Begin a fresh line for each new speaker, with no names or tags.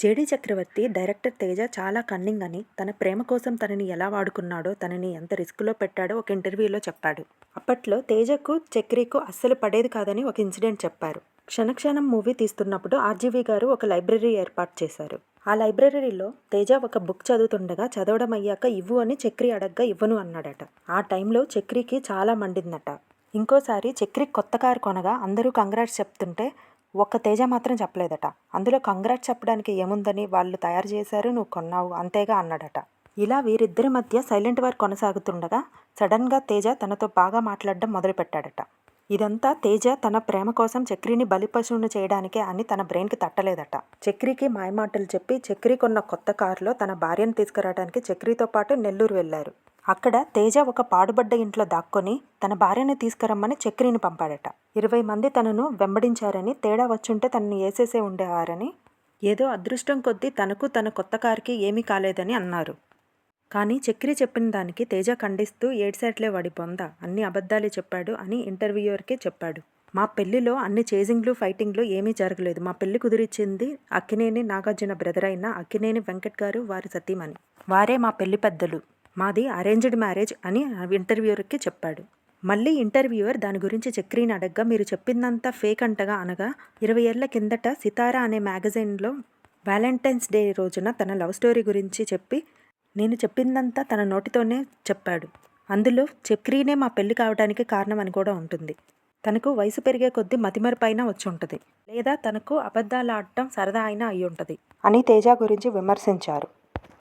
JD చక్రవర్తి director Teja చాలా cunning అని తన ప్రేమ కోసం తనని ఎలా వాడుకున్నాడో తనని ఎంత రిస్క్లో పెట్టాడో ఒక ఇంటర్వ్యూలో చెప్పాడు. అప్పట్లో తేజకు చక్రీకు అస్సలు పడేది కాదని ఒక ఇన్సిడెంట్ చెప్పారు. క్షణక్షణం మూవీ తీస్తున్నప్పుడు ఆర్జీవి గారు ఒక లైబ్రరీ ఏర్పాటు చేశారు. ఆ లైబ్రరీలో తేజ ఒక బుక్ చదువుతుండగా చదవడం అయ్యాక ఇవ్వు అని చక్రి అడగ్గా ఇవ్వను అన్నాడట. ఆ టైంలో చక్రికి చాలా మండిందట. ఇంకోసారి చక్రి కొత్త కారు కొనగా అందరూ కంగ్రాట్స్ చెప్తుంటే ఒక్క తేజ మాత్రం చెప్పలేదట. అందులో కంగ్రాట్ చెప్పడానికి ఏముందని వాళ్ళు తయారు చేశారు నువ్వు కొన్నావు అంతేగా అన్నాడట. ఇలా వీరిద్దరి మధ్య సైలెంట్ వార్ కొనసాగుతుండగా సడన్గా తేజ తనతో బాగా మాట్లాడడం మొదలుపెట్టాడట. ఇదంతా తేజ తన ప్రేమ కోసం చక్రిని బలిపశువును చేయడానికే అని తన బ్రెయిన్కి తట్టలేదట. చక్రికి మాయమాటలు చెప్పి చక్రి కొన్న కొత్త కారులో తన భార్యను తీసుకురావడానికి చక్రితో పాటు నెల్లూరు వెళ్ళారు అక్కడ తేజ ఒక పాడుబడ్డ ఇంట్లో దాక్కొని తన భార్యను తీసుకురమ్మని చక్రిని పంపాడట. ఇరవై మంది తనను వెంబడించారని తేడా వచ్చుంటే తనని వేసేసే ఉండేవారని ఏదో అదృష్టం కొద్దీ తనకు తన కొత్త కారుకి ఏమీ కాలేదని అన్నారు. కానీ చక్రి చెప్పిన దానికి తేజ ఖండిస్తూ ఏడ్సాట్లే వాడి పొంద అన్ని అబద్ధాలే చెప్పాడు అని ఇంటర్వ్యూయర్కే చెప్పాడు. మా పెళ్ళిలో అన్ని చేజింగ్లు ఫైటింగ్లు ఏమీ జరగలేదు. మా పెళ్ళి కుదిరిచ్చింది అక్కినేని నాగార్జున బ్రదర్ అయిన అక్కినేని వెంకట్ గారు వారి సతీమణి వారే మా పెళ్ళి పెద్దలు. మాది అరేంజ్డ్ మ్యారేజ్ అని ఇంటర్వ్యూయర్కి చెప్పాడు. మళ్ళీ ఇంటర్వ్యూయర్ దాని గురించి చక్రీని అడగ్గా మీరు చెప్పిందంతా ఫేక్ అంటగా అనగా ఇరవై ఏళ్ళ కిందట సితారా అనే మ్యాగజైన్లో వ్యాలంటైన్స్ డే రోజున తన లవ్ స్టోరీ గురించి చెప్పి నేను చెప్పిందంతా తన నోటితోనే చెప్పాడు. అందులో చక్రీనే మా పెళ్ళి కావడానికి కారణం అని కూడా ఉంటుంది. తనకు వయసు పెరిగే కొద్దీ మతిమరిపైన వచ్చి ఉంటుంది. లేదా తనకు అబద్ధాలు ఆడటం సరదా అయినా అయి ఉంటుంది అని తేజ గురించి విమర్శించారు.